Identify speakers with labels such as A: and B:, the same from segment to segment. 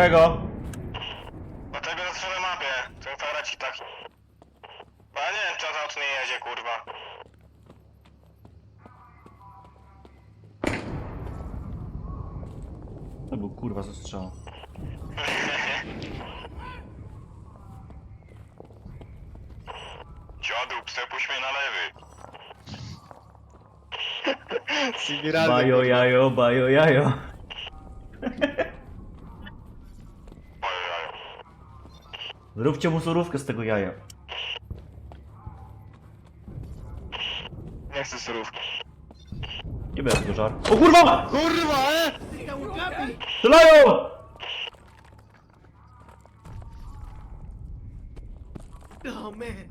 A: Którego?
B: Dlatego na stronę mapie. To kwadracik taki. A ja nie wiem, czy to auto nie jedzie, kurwa.
A: To był kurwa zastrzał.
B: Dziadu, przepuść mnie na lewy.
A: Bajo jajo, bajo jajo. Zróbcie mu surówkę z tego jaja.
B: Nie chcę surówki.
A: Nie będę tego żar. O kurwa!
C: Kurwa, e!
A: Strzelają!
D: Oh man,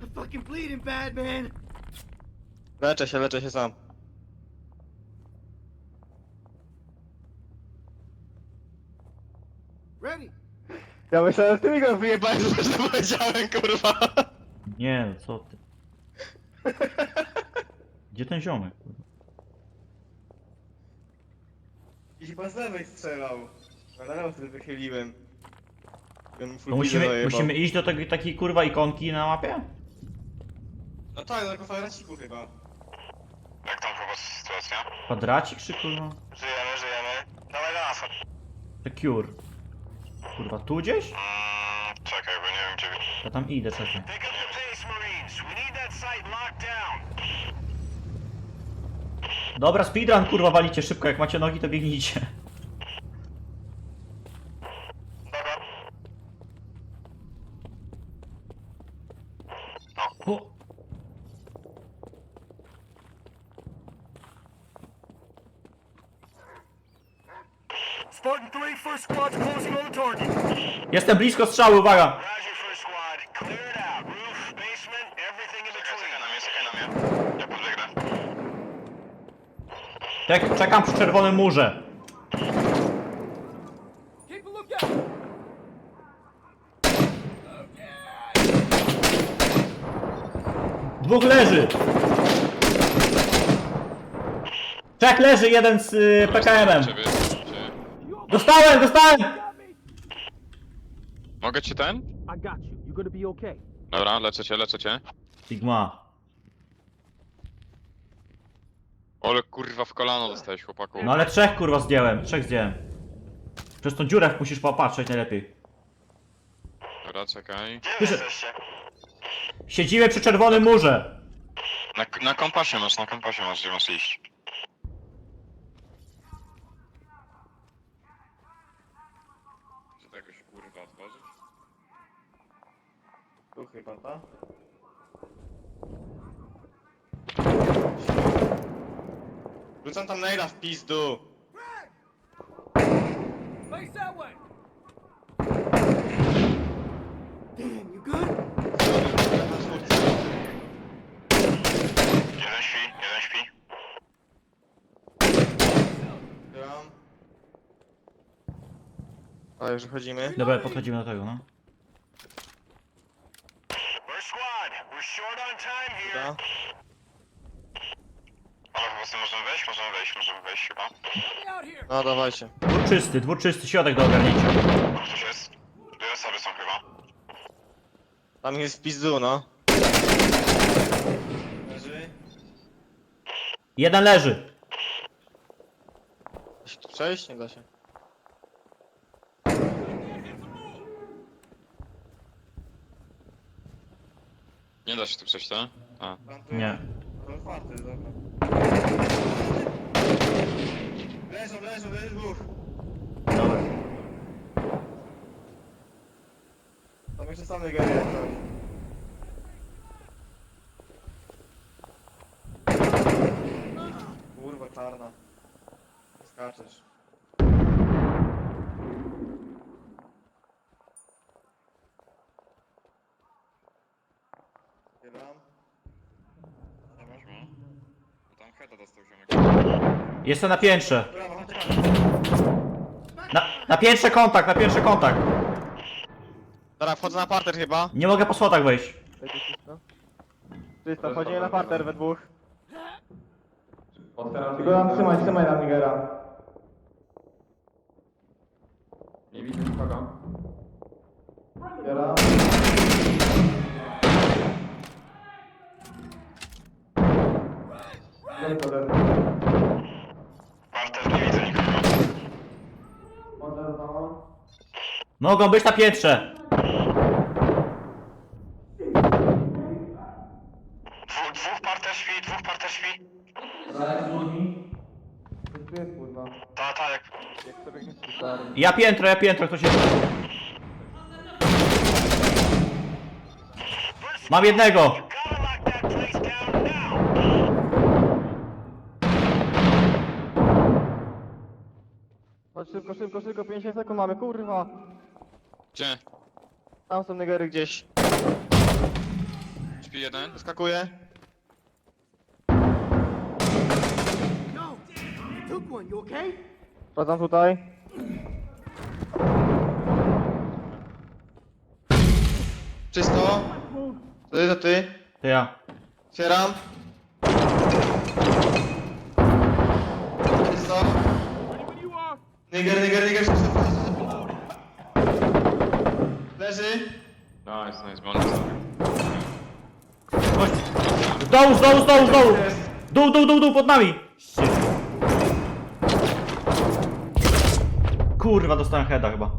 D: I'm fucking bleeding bad, man.
C: Leczę się, leczę się sam.
D: Ready?
C: Ja myślałem, że ty mi go wyjebałeś, że to powiedziałem, kurwa.
A: Nie, no co ty. Gdzie ten ziomek? kurwa?
C: I chyba z lewej strzelał. Na lewo wtedy wychyliłem. Bym full
A: No
C: pizdę
A: musimy, musimy iść do tej takiej kurwa ikonki na mapie?
C: No tak, do kwadraciku chyba.
B: Jak tam chyba sytuacja?
A: Kwadracik czy kurwa?
B: Żyjemy, żyjemy. Dawaj na nas.
A: The Cure. Kurwa, tu gdzieś?
B: Mm, czekaj, bo nie wiem gdzie...
A: Ja tam idę, czekaj.
B: Pick up the pace, Marines. We need that site locked down.
A: Dobra, speedrun kurwa walicie szybko, jak macie nogi to biegnijcie.
B: Spartan 3, first squad's closing on the target.
A: Jestem blisko strzały, uwaga!
B: Roger, first squad. Clear it out. Roof, basement, everything in between. Czekaj na mnie, czekaj na mnie. Ja podbiegnę.
A: Czek, czekam przy czerwonym murze.
D: Keep a lookout.
A: Dwóch leży! Czek leży, jeden z y, PKM-em.
E: Ciebie.
A: Dostałem, dostałem!
E: Mogę ci ten?
D: I got you. You're gonna be okay.
E: Dobra, leczę cię, leczę cię.
A: Sigma.
E: Ole kurwa w kolano dostałeś chłopaku.
A: No ale trzech kurwa zdjąłem, trzech zdjąłem. Przez tą dziurę musisz popatrzeć najlepiej.
E: Dobra, czekaj.
B: Gdzie wy
A: Wyszedł.
B: jesteście?
A: Siedzimy przy czerwonym murze.
E: Na, na kompasie masz, na kompasie masz, gdzie masz iść. Czy to jakoś kurwa otworzyć?
C: Tak? Rzucam tam naila w pizdu.
D: Face that way. Damn, you good?
B: Jeden śpi, jeden śpi.
C: Gram. A już chodzimy.
A: Dobra, podchodzimy do tego, no.
B: First squad, we're short on time here.
C: Dobra.
B: Ale po prostu możemy wejść? Możemy wejść, możemy wejść chyba.
C: No dawajcie.
A: Dwór czysty, dwór czysty, środek do ogarnięcia.
B: Ktoś jest? Dwie osoby są chyba.
C: Tam jest pizdu, no. Leży.
A: Jeden leży.
C: Da się tu przejść? Nie da się.
E: Nie da się tu przejść, tak? A.
A: Nie.
C: To otwarte, dobra. Leżą, leżą, leżą dwóch.
A: Dobra.
C: Tam jeszcze jak coś. Kurwa czarna. Skaczesz. Zbieram.
E: Tam heta dostał ziomek.
A: Jestem na piętrze. Na, na piętrze kontakt, na piętrze kontakt.
C: Dobra, wchodzę na parter chyba.
A: Nie mogę po schodach wejść.
C: Czysto, wchodzimy na parter we dwóch. Tylko nam trzymaj, trzymaj nam Nigera.
F: Nie widzę nikogo.
C: Biora.
B: Mam też nie widzę nikogo.
A: Mogą być na piętrze.
B: Dwóch, dwóch parter śpi, dwóch parter śpi.
C: Tu jest kurwa.
B: Ta, ta, jak...
C: Jak sobie nie stary.
A: Ja piętro, ja piętro, ktoś jest. Mam jednego.
E: Gdzie?
C: Tam są negery gdzieś.
E: Śpi jeden?
C: Skakuje.
D: No! Took one, you okay?
C: Tutaj. Czysto. Ty, to ty.
A: To ja.
C: Otwieram. Czysto. Niger, niger, niger. czysto, czysto, czysto. Leży.
E: Nice, nice, bo on jest
A: Chodź. Z dołu, z dołu, z dołu, z dołu.
C: Jest.
A: Dół, dół, dół, dół, pod nami. Shit. Kurwa, dostałem heada chyba.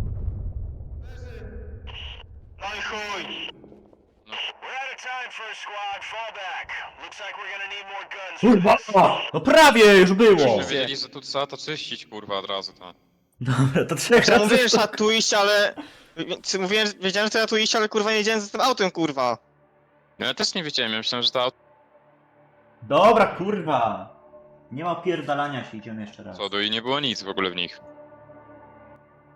B: No i chuj. We're out of time for a squad. Fall back. Looks like we're gonna need more guns. for
A: Kurwa.
B: this.
A: No prawie już było.
E: Jakbyśmy wiedzieli, że tu trzeba to czyścić, kurwa, od razu, to.
A: Dobra, to trzech
C: Ja
A: razy.
C: mówiłem, że trzeba tu iść, ale... Więc Mówiłem, że- wiedziałem, że trzeba tu iść, ale kurwa nie wiedziałem z tym autem, kurwa.
E: No ja też nie wiedziałem, ja myślałem, że to
A: Dobra, kurwa. Nie ma pierdalania się, idziemy jeszcze raz.
E: auto i nie było nic w ogóle w nich.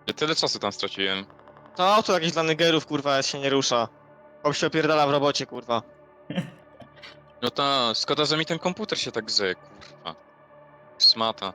E: Ja tyle czasu tam straciłem.
C: To auto jakieś dla negerów, kurwa, się nie rusza. Chłop się opierdala w robocie, kurwa.
E: No ta, szkoda, że mi ten komputer się tak grzeje, kurwa. Smata.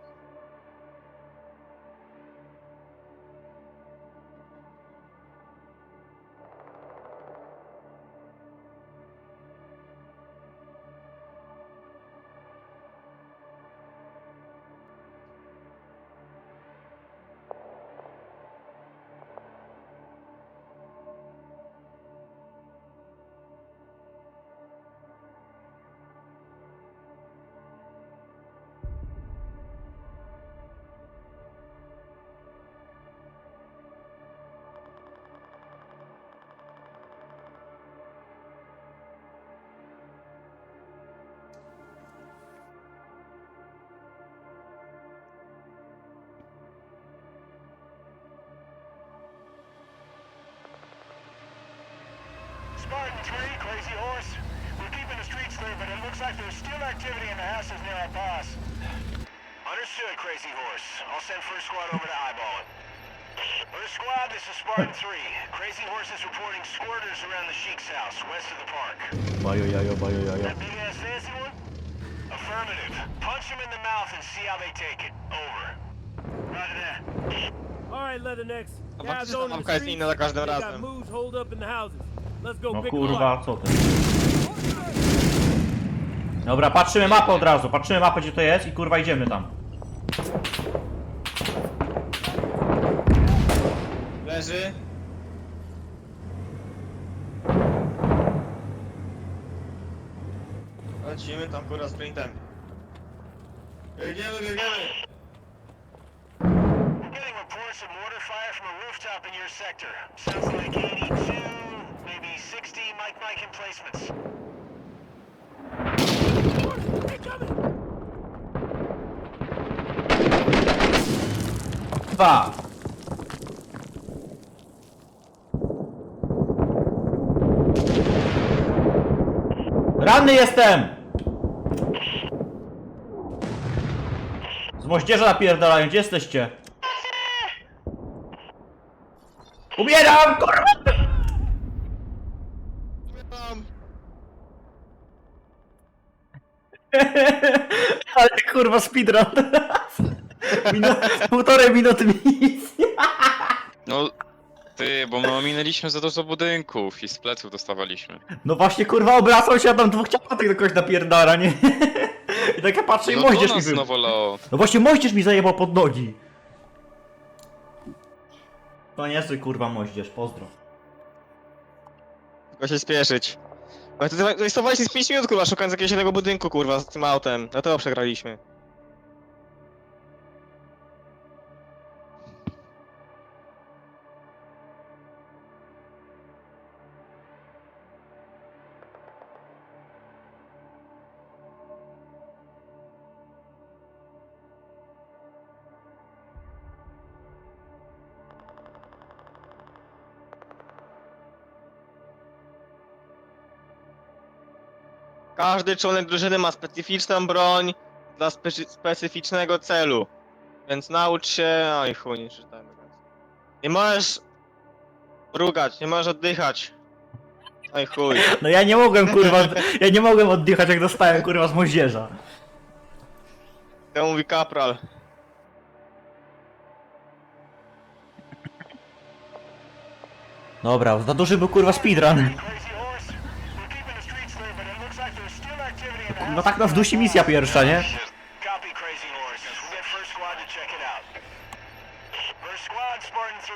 B: Spartan 3, Crazy Horse. We're keeping the streets clear, but it looks like there's still activity in the houses near our boss. Understood, Crazy Horse. I'll send first squad over to eyeball it. First squad, this is Spartan 3. Crazy Horse is reporting squirters around the Sheik's house, west of the park.
A: Bajo jajo, bajo jajo.
B: That big ass fancy one? Affirmative. Punch him in the mouth and see how they take it. Over. Roger that.
G: All right, Leathernecks.
C: A
G: Guys
C: faktycznie
G: on
C: ta
G: the
C: mapka jest
G: street.
C: inna za każdym
G: They got moves holed up in the houses. Let's go
A: No
G: pick
A: kurwa, co ty? Dobra, patrzymy mapę od razu, patrzymy mapę gdzie to jest i kurwa idziemy tam.
C: Leży. Lecimy tam kurwa sprintem. Biegniemy, biegniemy.
B: We're getting reports of mortar fire from a rooftop in your sector. Sounds like 82, maybe 60 Mike Mike emplacements.
A: Dwa. Ranny jestem! Z moździerza napierdalają, gdzie jesteście? Umieram, kurwa!
C: Tam.
A: Ale kurwa speedrun. Minu półtorej minuty nic.
E: No, ty, bo my ominęliśmy za dużo budynków i z pleców dostawaliśmy.
A: No właśnie kurwa obracał się, a tam dwóch ciapatek do kogoś napierdala, nie? I tak ja patrzę i
E: No to
A: moździerz mi
E: nas znowu.
A: No właśnie moździerz mi zajebał pod nogi. To niezły kurwa moździerz, pozdro.
C: Tylko się spieszyć. Ale to zaistowaliśmy z 5 minut, kurwa, szukając jakiegoś innego budynku, kurwa, z tym autem. Dlatego przegraliśmy. Każdy członek drużyny ma specyficzną broń dla specy- specyficznego celu. Więc naucz się... Oj chuj, nie czytałem końca. Nie możesz... Rugać, nie możesz oddychać. Oj chuj.
A: No ja nie mogłem kurwa, ja nie mogłem oddychać jak dostałem kurwa z moździerza.
C: To mówi kapral.
A: Dobra, za duży był kurwa speedrun.
B: Crazy horse. We're keeping the streets clear, but it looks like there's still activity in the
A: No tak nas dusi misja pierwsza, nie?
B: Copy, Crazy Horse. We'll get first squad to check it out. First squad, Spartan 3.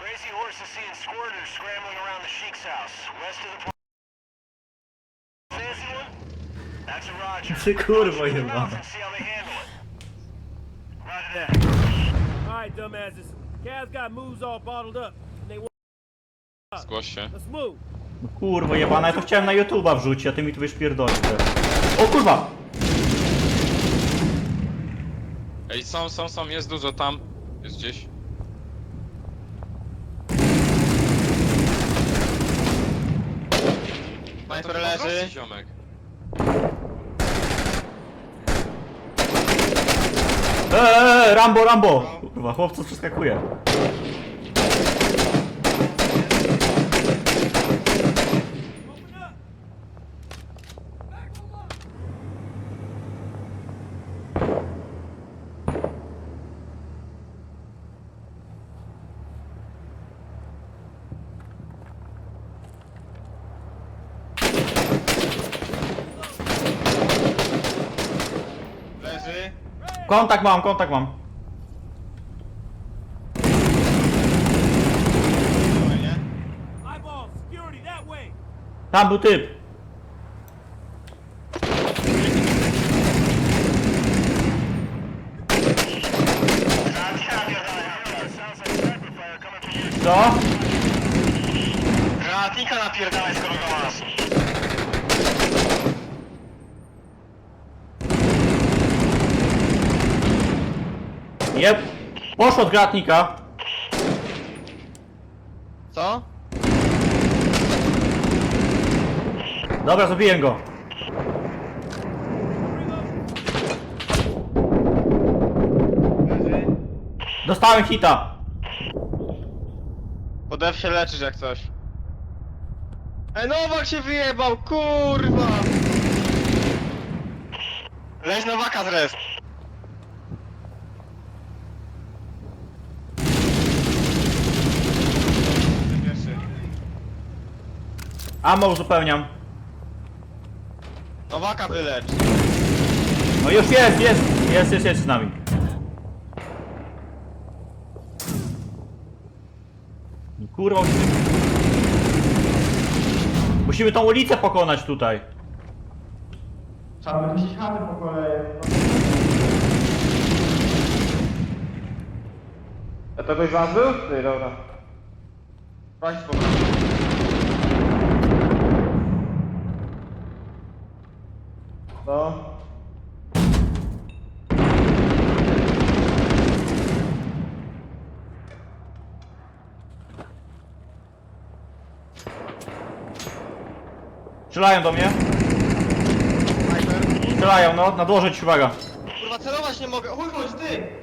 B: Crazy Horse is seeing squirters scrambling around the Sheik's house, west of the port. Fancy one? That's a Roger.
A: Ty kurwo.
B: Roger that.
G: Dumbasses. Cavs got moves all bottled up. And they want.
E: Zgłoś się.
G: Let's move.
A: No kurwo jebana, ja to chciałem na YouTube'a wrzucić, a ty mi tu wiesz pierdolisz. O kurwa!
E: Ej, są, są, są, jest dużo tam. Jest gdzieś.
C: Sniper
E: To chyba
C: leży.
E: Ziomek.
A: Eee, Rambo, Rambo! Kurwa, chłopcu przeskakuje.
C: Leży.
A: Kontakt mam, kontakt mam.
C: Fajnie.
G: Eyeball, security that way.
A: Tam był typ.
B: Sounds like sniper fire coming from your
A: Co?
C: Granatnika napierdalaj skoro go masz.
A: Jeb. Poszło od gratnika.
C: Co?
A: Dobra, zabiję go.
C: Leży.
A: Dostałem hita.
C: Podew się leczysz jak coś. Ej, Nowak się wyjebał, kurwa! Leź Nowaka z
A: Ammo uzupełniam.
C: Nowaka wylecz.
A: No już jest, jest, jest, jest, jest z nami. Kurwa, musimy... Musimy tą ulicę pokonać tutaj.
C: Trzeba wyczyścić chaty po kolei. A to ktoś z was był? Ty, dobra. Spokojnie. No.
A: Strzelają do mnie.
C: Sniper.
A: Strzelają, no, nadłożyć, uwaga.
C: Kurwa, celować nie mogę. Chuj, chodź ty!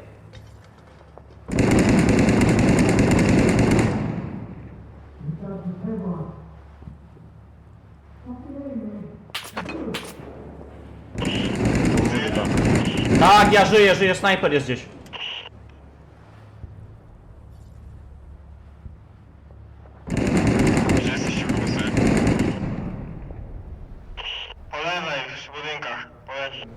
A: Tak, ja żyję, żyję, snajper jest gdzieś.
C: Po lewej, w budynkach. Poleci.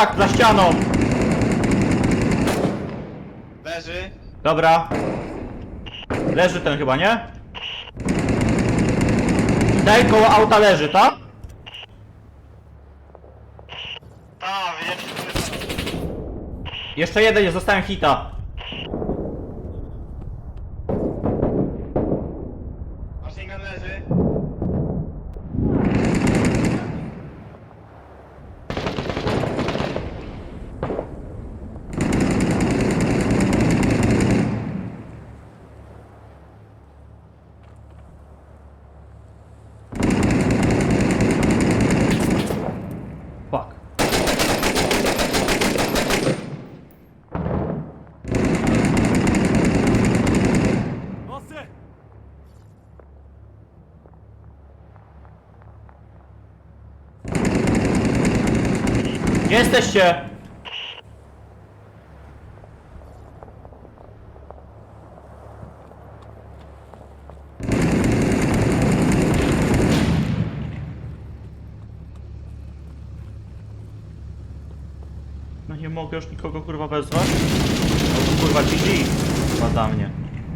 A: Kontakt za ścianą!
C: Leży.
A: Dobra. Leży ten chyba, nie? Daj koło auta leży, tak?
C: A, wiem.
A: Jeszcze jeden jest, zostałem hita.
C: Machine gun leży.
A: Fuck.
G: All set.
A: Gdzie jesteście? No nie mogę już nikogo kurwa wezwać? No to kurwa GG chyba dla mnie.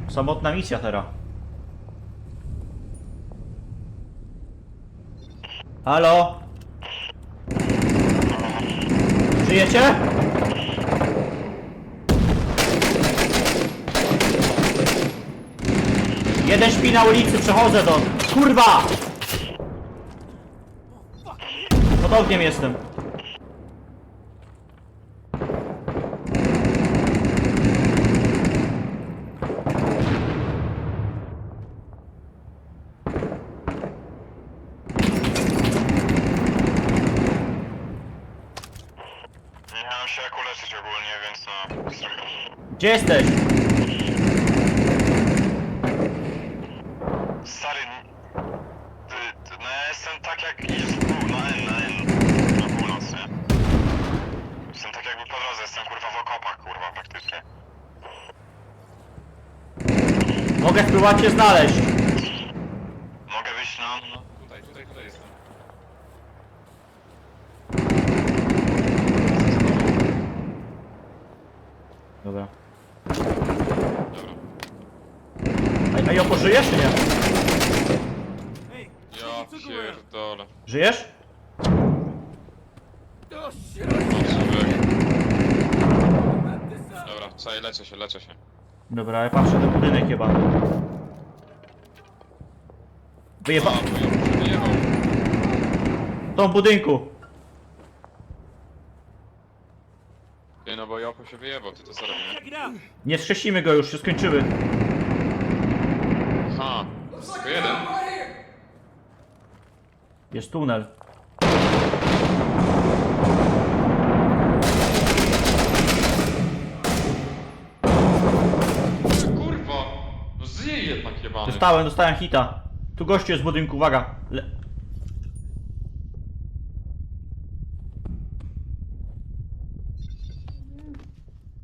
A: Samotna misja teraz. Halo? Żyjecie? Jeden śpi na ulicy, przechodzę do... Kurwa! Pod jestem.
B: Nie mam się jak uleczyć ogólnie, więc no...
A: Gdzie jesteś?
B: Stary... Ty, ty, no ja jestem tak jak w pół, na N, na N. Na północ, nie? Jestem tak jakby po drodze, jestem kurwa w okopach, kurwa, praktycznie.
A: Mogę spróbować cię znaleźć.
B: Mogę wyjść na...
E: No, tutaj, tutaj, tutaj jestem.
A: Dobra.
E: Dobra.
A: A, a Joko, żyjesz czy nie?
G: Hey,
E: Ja
G: took around.
E: pierdolę.
A: Żyjesz?
G: Oh shit!
E: Mam żywych.
G: Wrap this up.
E: Dobra, czekaj, leczę się, leczę się.
A: Dobra, ja patrzę ten budynek chyba. Wyjeba...
E: A, bo.
A: W tą budynku.
E: Ty, no bo Jopo się wyjebał, ty to
G: out.
A: Nie skrzesimy go już, się skończyły.
E: Aha, tylko jeden.
A: Jest tunel. Dostałem, dostałem hita. Tu gościu jest w budynku, uwaga. Le...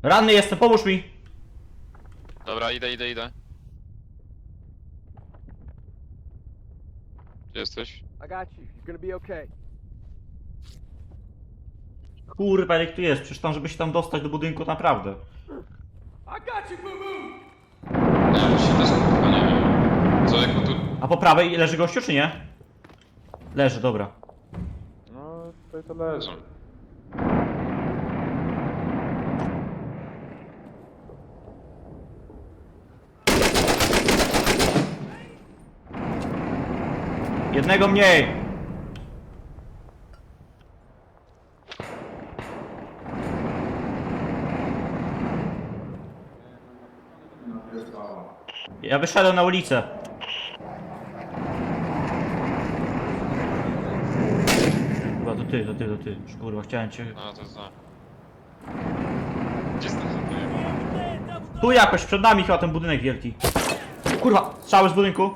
A: Ranny jestem, pomóż mi.
E: Dobra, idę, idę, idę. Gdzie jesteś?
G: I got you. You're gonna be okay.
A: Kurwa, jak tu jest? Przecież tam, żeby się tam dostać do budynku, naprawdę.
G: I got you, boo boo.
E: Nie wiem, się też jak tu...
A: A po prawej leży gościu, czy nie? Leży, dobra.
E: No, tutaj to leżą.
A: Jednego mniej. Ja wyszedłem na ulicę. Chyba to ty, to ty, to ty. Już, Kurwa, chciałem cię...
E: No, to za. Gdzie
A: Tu jakoś, przed nami chyba ten budynek wielki. Kurwa, strzały z budynku.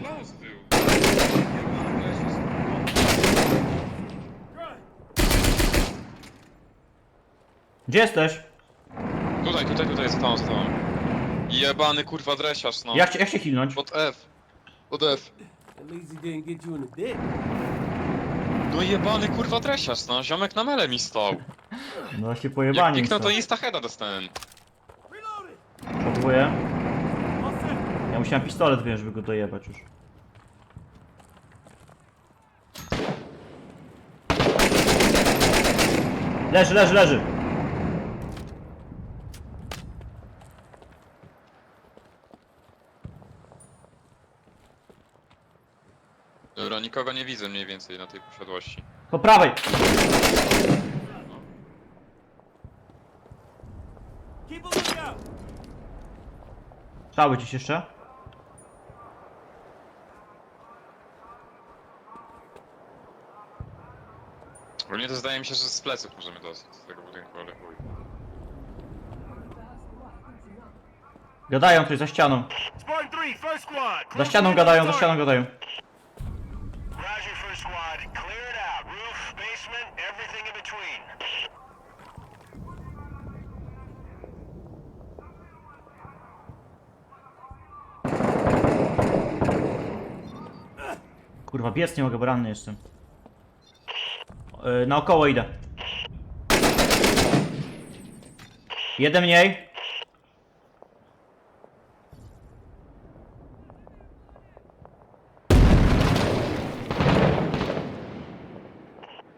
E: Klaus był.
A: Gdzie jesteś?
E: Jebany kurwa dresiarz, no.
A: Jak, cię- jak się hilnąć?
E: Pod F. Pod F.
G: At least he didn't get you in the dick.
E: No jebany kurwa dresiarz, no. Ziomek na mele mi stał.
A: No właśnie
E: Jak
A: pojebanie
E: piknął to insta heada dostałem.
G: Reloaded!
A: Próbuję.
G: All set.
A: Ja musiałem pistolet wziąć, żeby go dojebać już. Leży, leży, leży.
E: Dobra, nikogo nie widzę mniej więcej na tej posiadłości.
A: Po prawej.
G: Keep a lookout.
A: Cały gdzieś jeszcze?
E: Ogólnie to zdaje mi się, że z pleców możemy dostać z tego budynku, ale chuj.
A: Gadają ktoś za ścianą.
B: Spartan 3, first squad.
A: Za ścianą gadają, za ścianą gadają.
B: Roger, first squad. Clear it out. Roof, basement, everything in between.
A: Kurwa, biec nie mogę, bo ranny jestem. Yy, naokoło idę. Jeden mniej.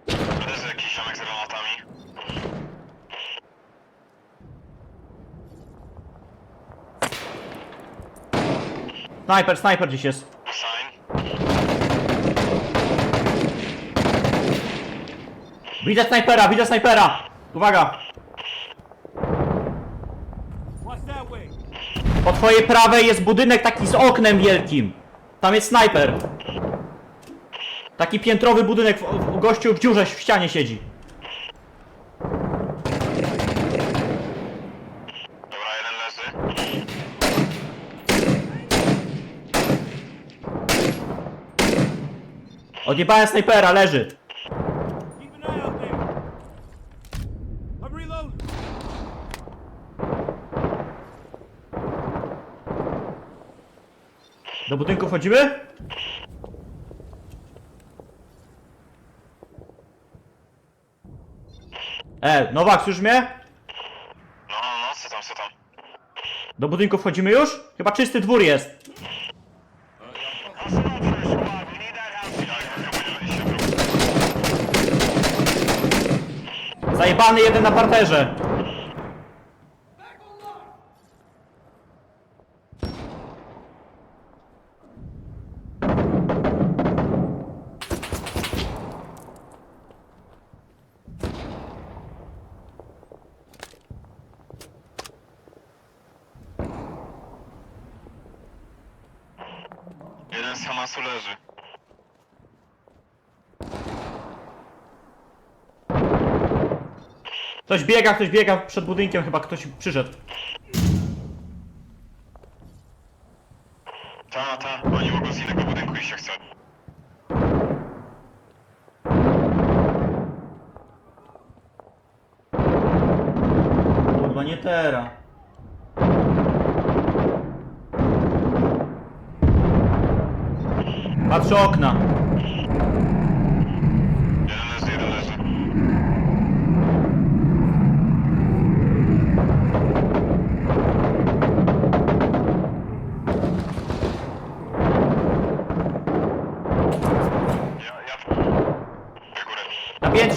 B: To jest jakiś ziomek z granatami.
A: Snajper, snajper gdzieś jest. Widzę snajpera, widzę snajpera! Uwaga! Po twojej prawej jest budynek taki z oknem wielkim. Tam jest snajper. Taki piętrowy budynek, w, w, gościu w dziurze w ścianie siedzi. Odjebałem snajpera, leży.
G: Keep an eye out there. I'm reloading.
A: Do budynku wchodzimy? E, Nowak, słyszysz mnie?
B: No, no, no, co tam, co tam?
A: Do budynku wchodzimy już? Chyba czysty dwór jest.
B: Hustle up, first squad. We need that house. Ja,
A: Zajebany jeden na parterze.
B: Jeden z Hamasu leży.
A: Ktoś biega, ktoś biega przed budynkiem, chyba ktoś przyszedł.
B: Ta, ta. Oni mogą z innego budynku iść jak chce.
A: Kurwa, nie teraz. Patrzę okna.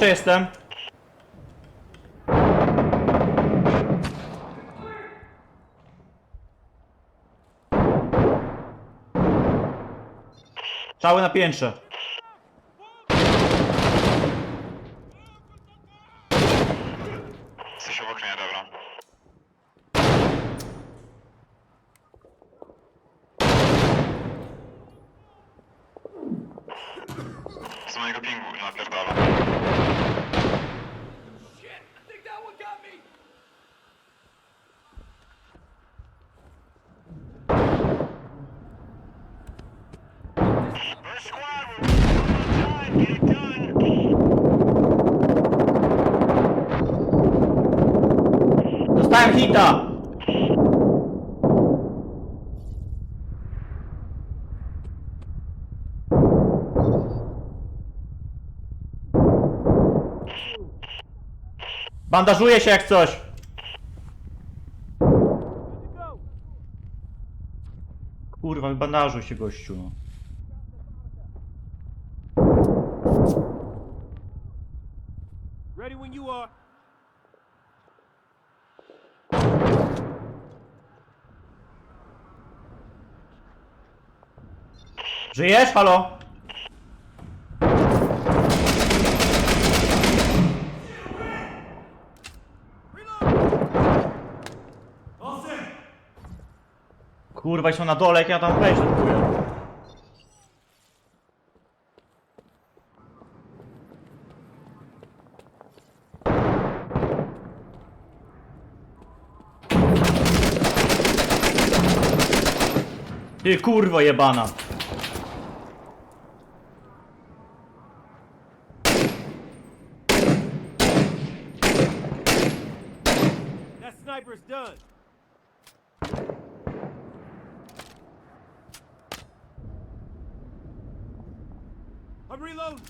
A: Piętrze jestem. Cały na piętrze.
B: Jesteś obok mnie, dobra. Z mojego pingu napierdala. First squad, we're on time. Get it done.
A: Dostałem hita. Bandażuję się jak coś. Kurwa, bandażuj się gościu. No.
G: Ready when you are.
A: Żyjesz? Halo? Kurwa, są na dole, jak ja tam wejść. Ty kurwo jebana.
G: I'm reloading.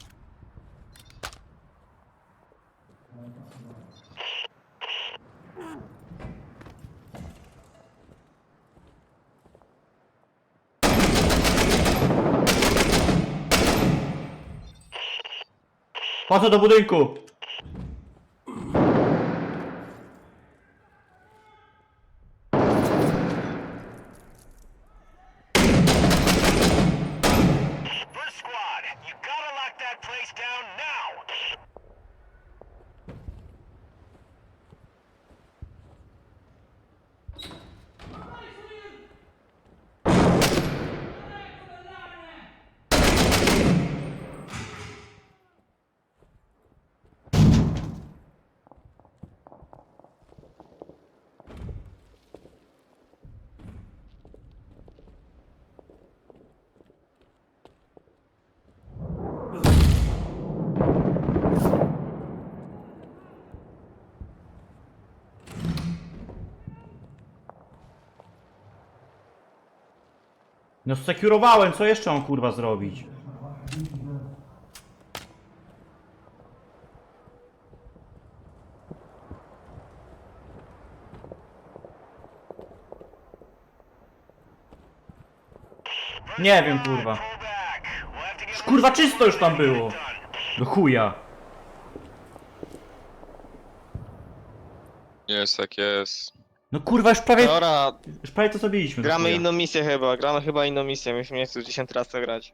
A: Patrzę do budynku. No sekurowałem, co jeszcze mam kurwa zrobić? Nie wiem kurwa.
B: Get
A: Kurwa czysto już tam było. Do chuja.
E: Jest jak jest.
A: No kurwa już prawie,
C: Dobra,
A: już prawie to zabiliśmy. do
C: gramy inną misję chyba, gramy chyba inną misję, myśmy nie chcą 10 raz to grać.